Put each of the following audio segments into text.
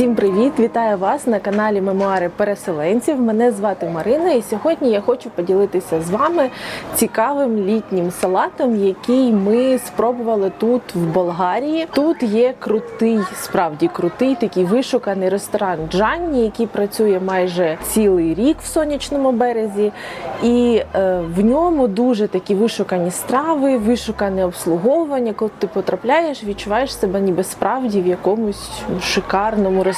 Всім привіт! Вітаю вас на каналі Мемуари переселенців. Мене звати Марина, і сьогодні я хочу поділитися з вами цікавим літнім салатом, який ми спробували тут в Болгарії. Тут є крутий, справді крутий такий вишуканий ресторан Джанні, який працює майже цілий рік в сонячному березі, і е, в ньому дуже такі вишукані страви, вишукане обслуговування. Коли ти потрапляєш, відчуваєш себе ніби справді в якомусь шикарному ресторані.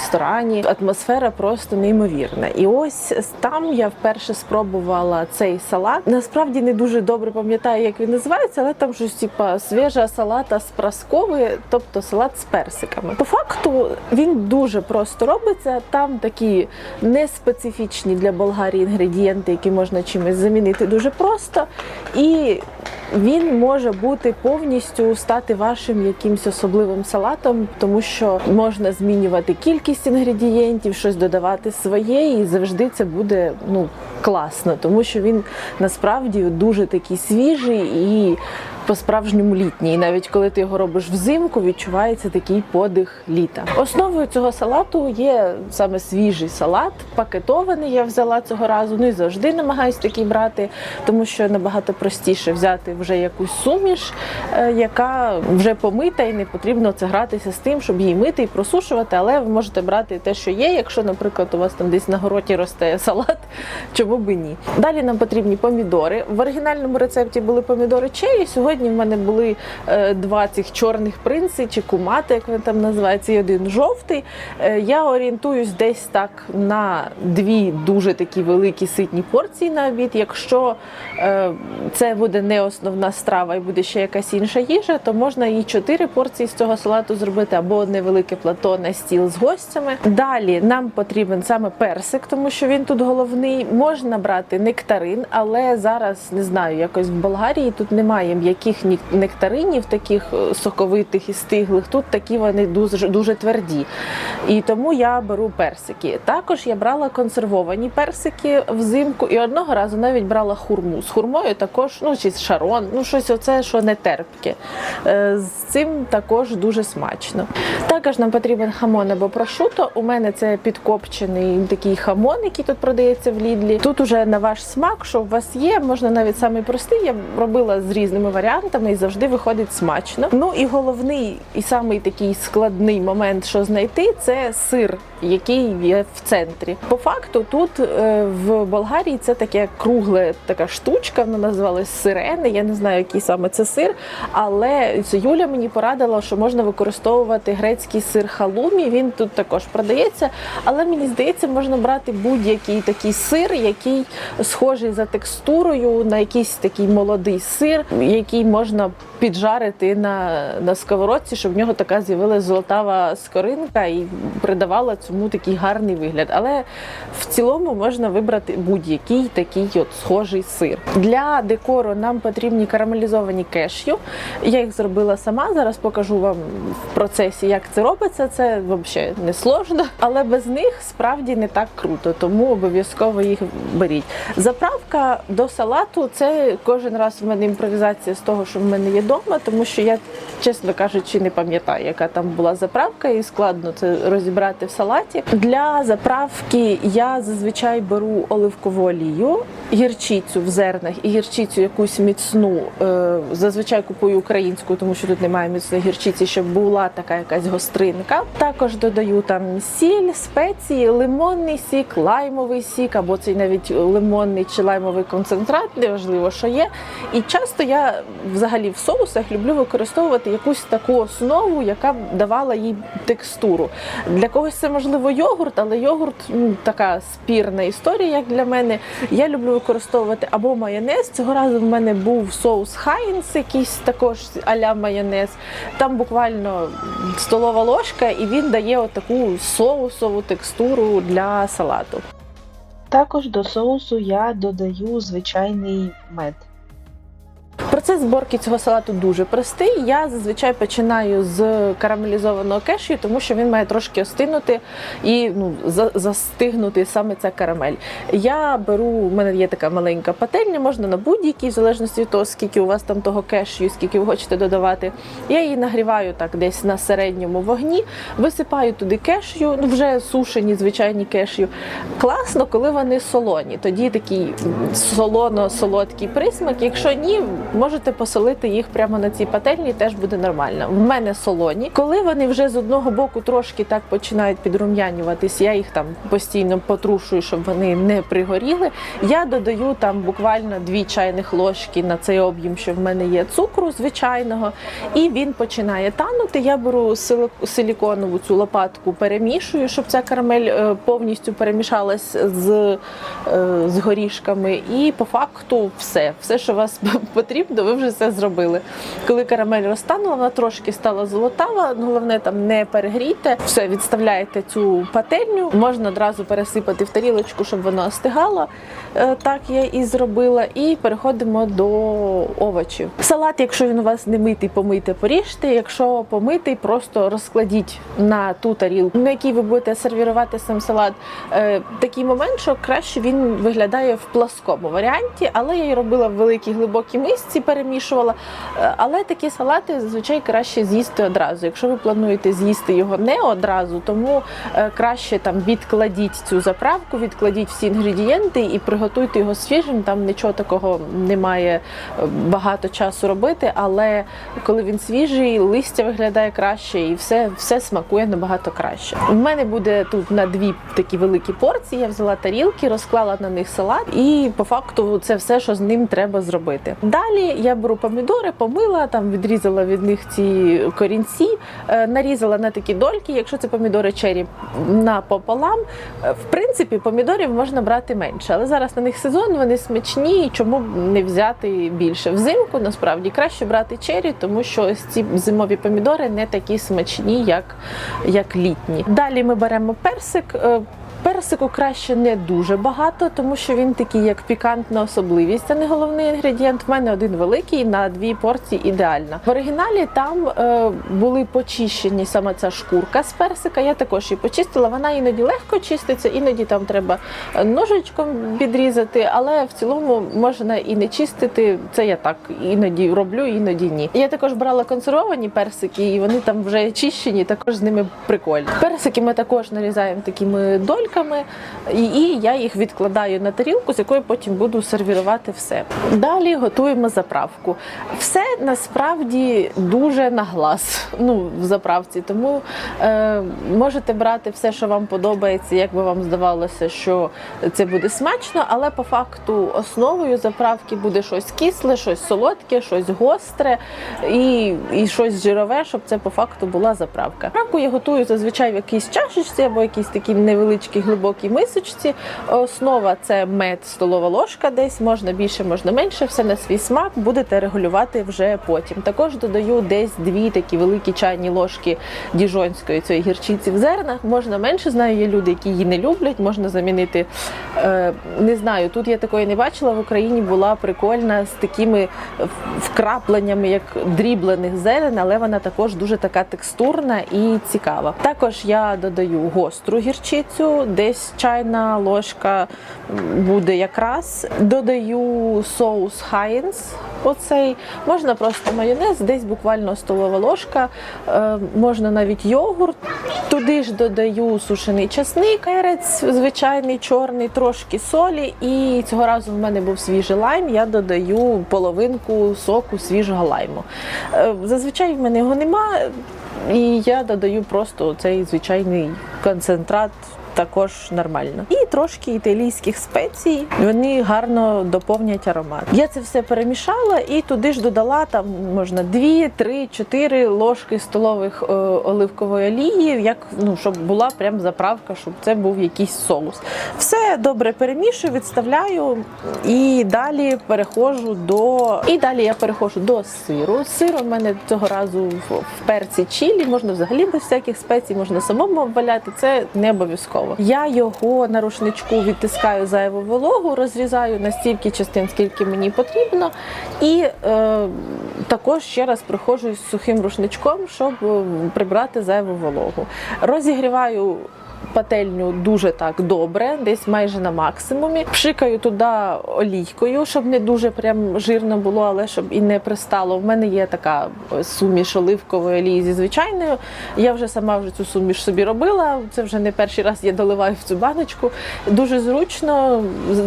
Атмосфера просто неймовірна. І ось там я вперше спробувала цей салат. Насправді не дуже добре пам'ятаю, як він називається, але там щось типа свіжа салата з праскови, тобто салат з персиками. По факту він дуже просто робиться. Там такі неспецифічні для Болгарії інгредієнти, які можна чимось замінити дуже просто. І він може бути повністю стати вашим якимось особливим салатом, тому що можна змінювати кількість інгредієнтів, щось додавати своє, і завжди це буде ну класно, тому що він насправді дуже такий свіжий і по-справжньому літній. І навіть коли ти його робиш взимку, відчувається такий подих літа. Основою цього салату є саме свіжий салат, пакетований. Я взяла цього разу. Ну і завжди намагаюсь такий брати, тому що набагато простіше взяти вже якусь суміш, е, яка вже помита, і не потрібно це гратися з тим, щоб її мити і просушувати. Але ви можете брати те, що є. Якщо, наприклад, у вас там десь на городі росте салат, чому би ні. Далі нам потрібні помідори. В оригінальному рецепті були помідори чері. Сьогодні в мене були е, два цих чорних принци чи кумати, як вони там називаються, і один жовтий. Е, Я орієнтуюсь десь так на дві дуже такі великі ситні порції на обід. Якщо е, це буде не основна страва і буде ще якась інша їжа, то можна і чотири порції з цього салату зробити або одне велике плато на стіл з гостями. Далі нам потрібен саме персик, тому що він тут головний. Можна брати нектарин, але зараз не знаю, якось в Болгарії тут немає м'яких ні- нектаринів, таких е, соковитих і стиглих. Тут такі вони дуже дуже тверді. І тому я беру персики. Також я брала консервовані персики взимку, і одного разу навіть брала хурму. З хурмою також, ну чи шарон, ну щось оце, що не терпке. Е, З цим також дуже смачно. Також нам потрібен хамон або прошуто. У мене це підкопчений такий хамон, який тут продається в Лідлі. Тут уже на ваш смак, що у вас є, можна навіть самий простий. Я робила з різними варіантами і завжди виходить смачно. Ну і головний і самий такий складний момент, що знайти, це сир, який є в центрі. По факту, тут е, в Болгарії це таке кругле така штучка, вона називалась сирени. Я не знаю, який саме це сир, але Юля мені порадила, що можна використовувати грецький сир халумі. Він тут також продається, але мені здається, можна брати будь-який такий сир, який схожий за текстурою на якийсь такий молодий сир, який можна піджарити на, на сковородці, щоб в нього така з'явилася золотава скоринка і придавала цьому такий гарний вигляд. Але в цілому можна вибрати будь-який такий от схожий сир. Для декору нам потрібні карамелізовані кешю. Я їх зробила сама. Зараз покажу вам в процесі, як це робиться. Це взагалі не сложно, але без них справді не так круто, тому обов'язково їх беріть. Заправка до салату це кожен раз в мене імпровізація з того, що в мене є вдома, тому що я, чесно кажучи, не пам'ятаю, яка там була заправка, і складно це розібрати в салаті. Для заправки я зазвичай беру оливкову олію, гірчицю в зернах і гірчицю якусь міцну. е, Зазвичай купую українську, тому що тут немає міцної гірчиці, щоб була така якась гостринка. Також додаю там сіль, спеції, лимонний сік, лаймовий сік, або цей навіть лимонний чи лаймовий концентрат, неважливо, що є. І часто я взагалі в соусах люблю використовувати якусь таку основу, яка б давала їй текстуру. Для когось це можливо йогурт, але йогурт ну, така спірна історія, як для мене. Я люблю використовувати або майонез. Цього разу в мене був соус Хайнс, якийсь також а-ля майонез. Там буквально столова ложка, і він дає отаку соусову текстуру для салату. Також до соусу я додаю звичайний мед. Процес зборки цього салату дуже простий. Я зазвичай починаю з карамелізованого кешю, тому що він має трошки остинути і ну, за- застигнути саме ця карамель. Я беру, у мене є така маленька пательня, можна на будь-якій, в залежності від того, скільки у вас там того кешю, скільки ви хочете додавати. Я її нагріваю так десь на середньому вогні, висипаю туди кешю, ну вже сушені, звичайні кешю. Класно, коли вони солоні. Тоді такий солоно-солодкий присмак. Якщо ні, можете посолити їх прямо на цій пательні, теж буде нормально. В мене солоні. Коли вони вже з одного боку трошки так починають підрум'янюватись, я їх там постійно потрушую, щоб вони не пригоріли. Я додаю там буквально дві чайних ложки на цей об'єм, що в мене є цукру звичайного, і він починає танути. Я беру силіконову цю лопатку, перемішую, щоб ця карамель е, повністю перемішалась з, е, з горішками. І по факту все, все, що вас потрібно, ви вже все зробили. Коли карамель розтанула, вона трошки стала золотава. ну, Головне там не перегрійте. Все, відставляєте цю пательню. Можна одразу пересипати в тарілочку, щоб вона остигала. Е, Так я і зробила. І переходимо до овочів. Салат, якщо він у вас не митий, помийте, поріжте. Якщо помитий, просто розкладіть на ту тарілку, на якій ви будете сервірувати сам салат. Е, Такий момент, що краще він виглядає в пласкому варіанті, але я й робила в великій глибокій мисці, перемішувала. Е, Але такі салати зазвичай краще з'їсти одразу. Якщо ви плануєте з'їсти його не одразу, тому е, краще там відкладіть цю заправку, відкладіть всі інгредієнти і приготуйте його свіжим. Там нічого такого немає е, багато часу робити, але коли він свіжий, листя виглядає краще і все, все смакує набагато краще. У мене буде тут на дві такі великі порції. Я взяла тарілки, розклала на них салат, і по факту це все, що з ним треба зробити. Далі я беру помідори, помила, там відрізала від них ці корінці, е, нарізала на такі дольки. Якщо це помідори чері напополам, е, в принципі, помідорів можна брати менше, але зараз на них сезон, вони смачні, і чому б не взяти більше? Взимку насправді краще брати чері, тому що ось ці зимові помідори не такі смачні, як, як літні. Далі ми беремо персик. Персику краще не дуже багато, тому що він такий як пікантна особливість. Це не головний інгредієнт. В мене один великий на дві порції ідеально. В оригіналі там е, були почищені саме ця шкурка з персика. Я також її почистила. Вона іноді легко чиститься, іноді там треба е, ножичком підрізати, але в цілому можна і не чистити. Це я так іноді роблю, іноді ні. Я також брала консервовані персики, і вони там вже чищені. Також з ними прикольно. Персики ми також нарізаємо такими дольками, і, і я їх відкладаю на тарілку, з якої потім буду сервірувати все. Далі готуємо заправку. Все насправді дуже на глаз. Ну в заправці, тому е, можете брати все, що вам подобається, як би вам здавалося, що це буде смачно, але по факту основою заправки буде щось кисле, щось солодке, щось гостре і, і щось жирове, щоб це по факту була заправка. Заправку я готую зазвичай в якійсь чашечці або якійсь такій невеличкій глибокій мисочці. Основа це мед, столова ложка десь, можна більше, можна менше, все на свій смак, будете регулювати вже потім. Також додаю десь дві такі великі чайні ложки діжонської цієї гірчиці в зернах. Можна менше, знаю, є люди, які її не люблять, можна замінити. Е, не знаю, тут я такої не бачила. В Україні була прикольна з такими вкрапленнями, як дріблених зерен, але вона також дуже така текстурна і цікава. Також я додаю гостру гірчицю, десь чайна ложка буде якраз. Додаю соус Хайнс. Оцей можна просто майонез, десь буквально столова ложка, е, можна навіть йогурт. Туди ж додаю сушений часник, перець звичайний чорний, трошки солі. І цього разу в мене був свіжий лайм. Я додаю половинку соку свіжого лайму. Е, Зазвичай в мене його нема, і я додаю просто цей звичайний концентрат. Також нормально. І трошки італійських спецій. Вони гарно доповнять аромат. Я це все перемішала і туди ж додала там можна 2, 3, 4 ложки столових е, оливкової олії, як ну щоб була прям заправка, щоб це був якийсь соус. Все добре перемішую, відставляю і далі переходжу до і далі я переходжу до сиру. Сир у мене цього разу в, перці чілі, можна взагалі без всяких спецій, можна самому обваляти. Це не обов'язково. Готово. Я його на рушничку відтискаю зайву вологу, розрізаю на стільки частин, скільки мені потрібно, і е, також ще раз приходжу з сухим рушничком, щоб е, прибрати зайву вологу. Розігріваю пательню дуже так добре, десь майже на максимумі. Пшикаю туди олійкою, щоб не дуже прям жирно було, але щоб і не пристало. В мене є така суміш оливкової олії зі звичайною. Я вже сама вже цю суміш собі робила. Це вже не перший раз я доливаю в цю баночку. Дуже зручно,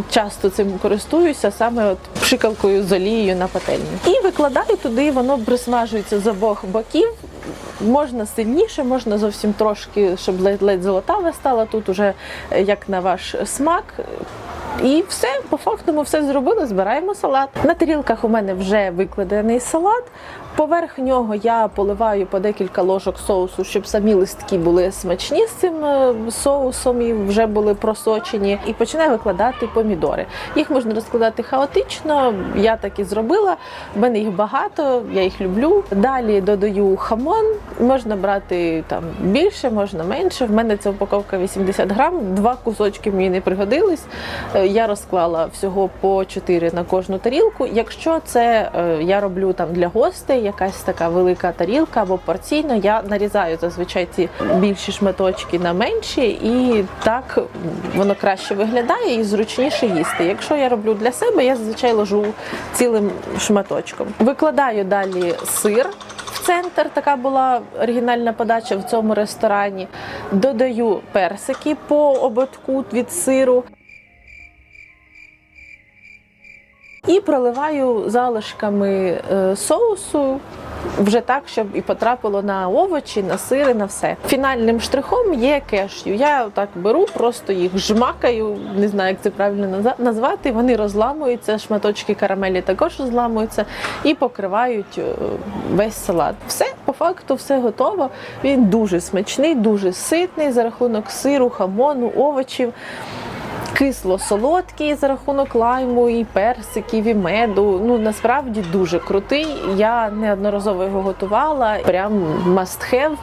часто цим користуюся, саме от пшикалкою з олією на пательню. І викладаю туди, воно присмажується з обох боків. Можна сильніше, можна зовсім трошки, щоб ледь-ледь золотаве стало. Тут уже е, як на ваш смак. І все, по факту ми все зробили, збираємо салат. На тарілках у мене вже викладений салат. Поверх нього я поливаю по декілька ложок соусу, щоб самі листки були смачні з цим е, соусом і вже були просочені. І починаю викладати помідори. Їх можна розкладати хаотично. Я так і зробила. В мене їх багато, я їх люблю. Далі додаю хамон. Можна брати там більше, можна менше. В мене ця упаковка 80 грам. Два кусочки мені не пригодились. Я розклала всього по 4 на кожну тарілку. Якщо це е, я роблю там для гостей, якась така велика тарілка або порційно, я нарізаю зазвичай ці більші шматочки на менші, і так воно краще виглядає і зручніше їсти. Якщо я роблю для себе, я зазвичай ложу цілим шматочком. Викладаю далі сир. Центр така була оригінальна подача в цьому ресторані. Додаю персики по ободку від сиру. І проливаю залишками е, соусу вже так, щоб і потрапило на овочі, на сири, на все. Фінальним штрихом є кешю. Я так беру, просто їх жмакаю, не знаю, як це правильно назвати. Вони розламуються, шматочки карамелі також розламуються і покривають е, весь салат. Все по факту, все готово. Він дуже смачний, дуже ситний за рахунок сиру, хамону, овочів кисло-солодкий за рахунок лайму і персиків, і меду. Ну насправді дуже крутий. Я неодноразово його готувала. Прям must have.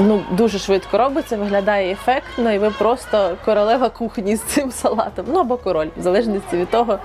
Ну дуже швидко робиться, виглядає ефектно, і ви просто королева кухні з цим салатом. Ну або король, в залежності від того,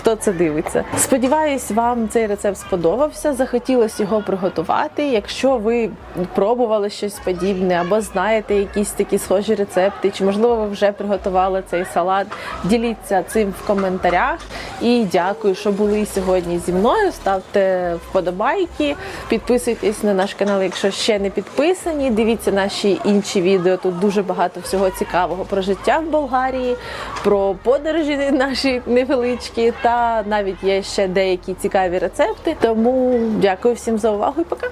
хто це дивиться. Сподіваюсь, вам цей рецепт сподобався. Захотілося його приготувати. Якщо ви пробували щось подібне або знаєте якісь такі схожі рецепти, чи можливо ви вже приготували цей салат, діліться цим в коментарях. І дякую, що були сьогодні зі мною. Ставте вподобайки, підписуйтесь на наш канал, якщо ще не підписані. Дивіться наші інші відео. Тут дуже багато всього цікавого про життя в Болгарії, про подорожі наші невеличкі, та навіть є ще деякі цікаві рецепти. Тому дякую всім за увагу і пока.